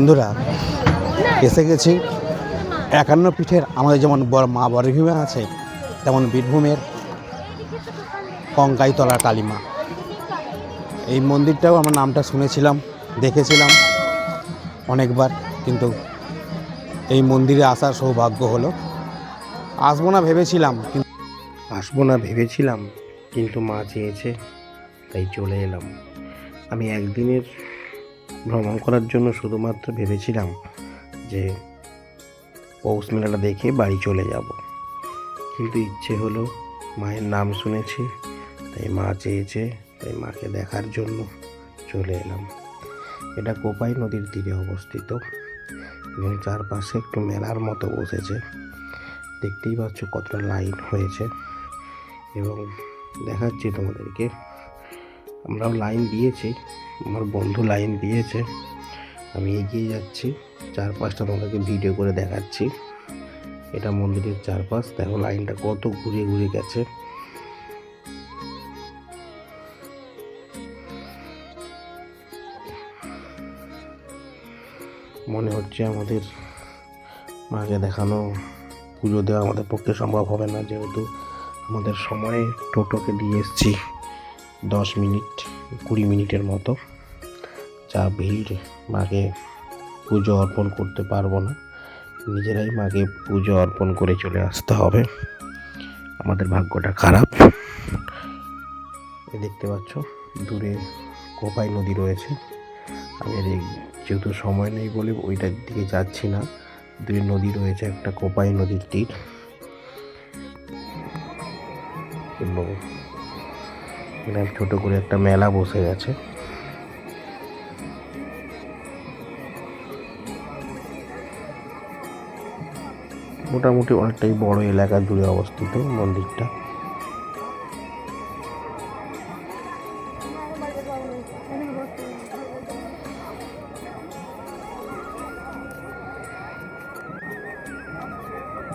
বন্ধুরা, এসে গেছি। একান্ন পিঠের আমাদের যেমন মা বরভূমে আছে, তেমন বীরভূমের কঙ্কাইতলা কালীমা। এই মন্দিরটাও আমার নামটা শুনেছিলাম, দেখেছিলাম অনেকবার, কিন্তু এই মন্দিরে আসার সৌভাগ্য হলো। আসব না ভেবেছিলাম, কিন্তু আসব না ভেবেছিলাম, কিন্তু মা চেয়েছে, তাই চলে এলাম। আমি একদিনের ভ্রমণ করার জন্য শুধুমাত্র ভেবেছিলাম যে পৌষ মেলাটা দেখে বাড়ি চলে যাব। কিন্তু ইচ্ছে হলো মায়ের নাম শুনেছি, তাই মা চেয়েছে, তাই মাকে দেখার জন্য চলে এলাম। এটা কোপাই নদীর তীরে অবস্থিত এবং চারপাশে একটু মেলার মতো বসেছে। দেখতেই পাচ্ছ কতটা লাইন হয়েছে এবং দেখাচ্ছি তোমাদেরকে। আমরাও লাইন দিয়েছি, আমার বন্ধু লাইন দিয়েছে। আমি এগিয়ে যাচ্ছি, চারপাশটা তোমাদেরকে ভিডিও করে দেখাচ্ছি। এটা মন্দিরের চারপাশ, দেখো লাইনটা কত ঘুরে ঘুরে গেছে। মনে হচ্ছে আমাদের মাকে দেখানো, পুজো দেওয়া আমাদের পক্ষে সম্ভব হবে না, যেহেতু আমাদের সময়ে টোটোকে দিয়ে এসছি। দশ মিনিট, কুড়ি মিনিটের মতো। যা ভিড়, মাকে পুজো অর্পণ করতে পারব না। নিজেরাই মাকে পুজো অর্পণ করে চলে আসতে হবে। আমাদের ভাগ্যটা খারাপ। দেখতে পাচ্ছ, দূরে কোপাই নদী রয়েছে। আমি যেহেতু সময় নেই বলে ওইটার দিকে যাচ্ছি না, দূরে নদী রয়েছে, একটা কোপাই নদীর তীর। এবং এখানে ছোট করে একটা মেলা বসে গেছে। মোটামুটি অনেকটাই বড় এলাকা জুড়ে অবস্থিত মন্দিরটা।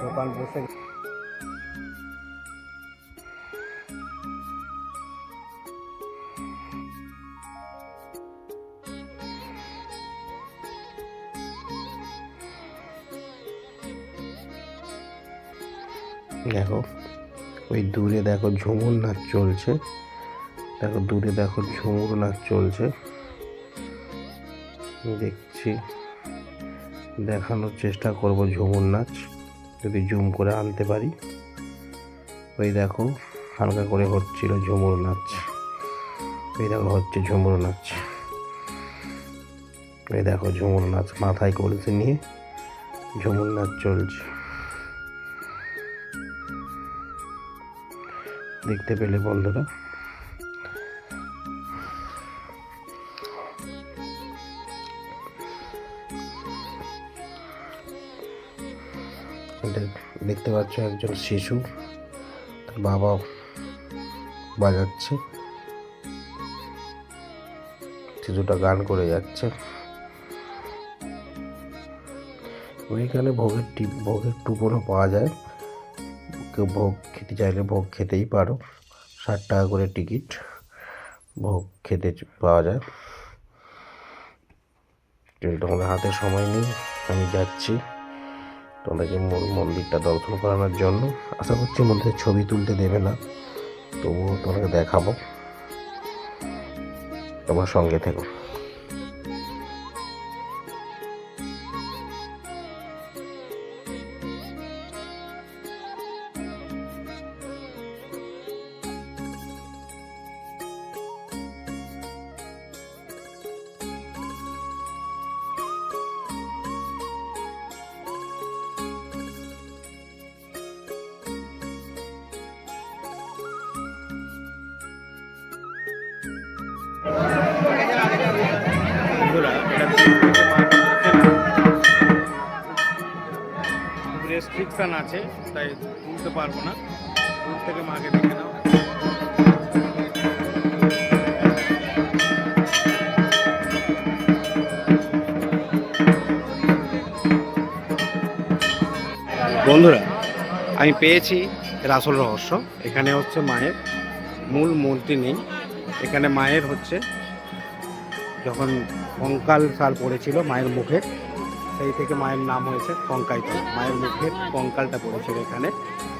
দোকান বসে দেখো, ওই দূরে দেখো ঝুমুর নাচ চলছে। দেখো, দূরে দেখো ঝুমুর নাচ চলছে। দেখছি, দেখানোর চেষ্টা করব ঝুমুর নাচ, যদি জুম করে আনতে পারি। ওই দেখো, হালকা করে হচ্ছিল ঝুমুর নাচ। ওই দেখো, হচ্ছে ঝুমুর নাচ। ওই দেখো, ঝুমুর নাচ মাথায় করেছে নিয়ে ঝুমুর নাচ চলছে। দেখতে পেলে বন্ধুরা। দেখতে পাচ্ছ একজন শিশু, তার বাবা বাজাচ্ছে। শিশুটা গান করে যাচ্ছে। ওইখানে ভোগের টি, ভোগের টুপনও পাওয়া যায়। কেউ ভোগ খেতে চাইলে ভোগ খেতেই পারো। ষাট টাকা করে টিকিট ভোগ খেতে পাওয়া যায়। তোমাদের হাতে সময় নেই, আমি যাচ্ছি। তোমাদেরকে মূল মন্দিরটা দর্শন করানোর জন্য। আশা করছি মন্দিরের ছবি তুলতে দেবে না, তবুও তোমাকে দেখাবো। তোমার সঙ্গে থেকো। রেস্ট্রিকশন আছে, তাই তুলতে পারব না। দূর থেকে মাকে দেখে নাও। বন্ধুরা, আমি পেয়েছি এর আসল রহস্য। এখানে হচ্ছে মায়ের মূল মূর্তি নেই। এখানে মায়ের হচ্ছে, যখন কঙ্কাল সাল পড়েছিল মায়ের মুখে সেই থেকে মায়ের নাম হয়েছে কঙ্কাইতলা মায়ের মুখের কঙ্কালটা পড়েছিল এখানে।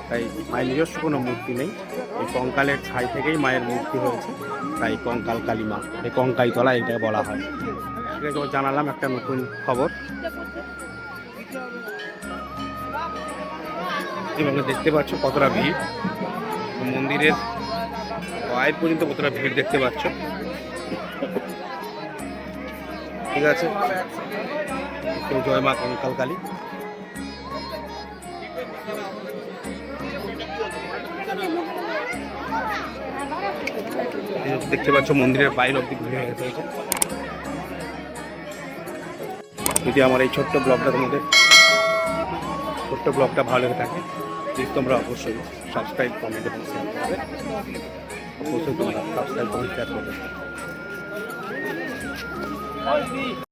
তাই মায়ের নিজস্ব কোনো মূর্তি নেই। এই কঙ্কালের ছাই থেকেই মায়ের মূর্তি হয়েছে। তাই কঙ্কাল কালী মা এই কঙ্কাইতলা এটা বলা হয়। ঠিক জানালাম একটা নতুন খবর। এবং দেখতে পাচ্ছ কতটা ভিড়। মন্দিরের বাইরে পর্যন্ত কতটা ভিড় দেখতে পাচ্ছ। ঠিক আছে। জয় মা কঙ্কাল কালী। দেখতে পাচ্ছ মন্দিরের বাইরে অব্দি ঘুরে গেছে যদি আমার এই ছোট্ট ব্লগটা তোমাদের, ছোট্ট ব্লগটা ভালো লেগে থাকে প্লিজ তোমরা অবশ্যই সাবস্ক্রাইব কমেন্ট এবং শেয়ার করবে। অবশ্যই তোমরা সাবস্ক্রাইব কমেন্ট শেয়ার করবে। Hoy,